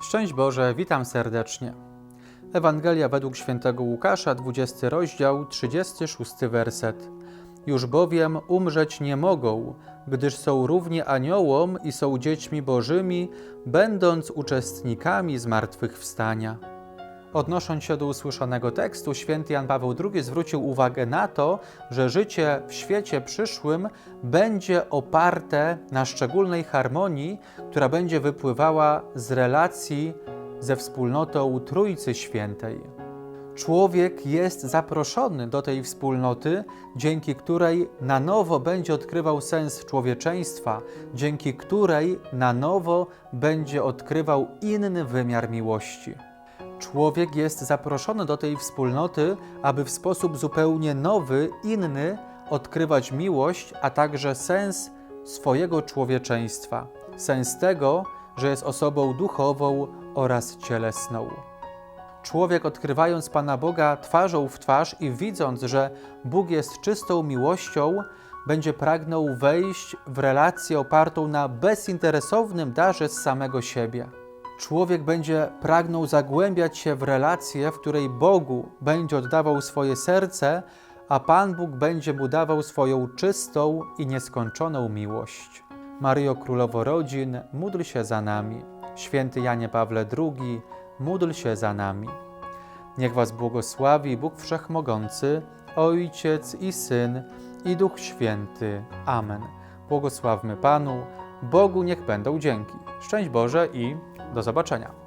Szczęść Boże, witam serdecznie. Ewangelia według świętego Łukasza, 20 rozdział, 36 werset. Już bowiem umrzeć nie mogą, gdyż są równi aniołom i są dziećmi bożymi, będąc uczestnikami zmartwychwstania. Odnosząc się do usłyszanego tekstu, święty Jan Paweł II zwrócił uwagę na to, że życie w świecie przyszłym będzie oparte na szczególnej harmonii, która będzie wypływała z relacji ze wspólnotą Trójcy Świętej. Człowiek jest zaproszony do tej wspólnoty, dzięki której na nowo będzie odkrywał sens człowieczeństwa, dzięki której na nowo będzie odkrywał inny wymiar miłości. Człowiek jest zaproszony do tej wspólnoty, aby w sposób zupełnie nowy, inny odkrywać miłość, a także sens swojego człowieczeństwa, sens tego, że jest osobą duchową oraz cielesną. Człowiek, odkrywając Pana Boga twarzą w twarz i widząc, że Bóg jest czystą miłością, będzie pragnął wejść w relację opartą na bezinteresownym darze z samego siebie. Człowiek będzie pragnął zagłębiać się w relację, w której Bogu będzie oddawał swoje serce, a Pan Bóg będzie mu dawał swoją czystą i nieskończoną miłość. Maryjo Królowo Rodzin, módl się za nami. Święty Janie Pawle II, módl się za nami. Niech Was błogosławi Bóg Wszechmogący, Ojciec i Syn i Duch Święty. Amen. Błogosławmy Panu, Bogu niech będą dzięki. Szczęść Boże i do zobaczenia.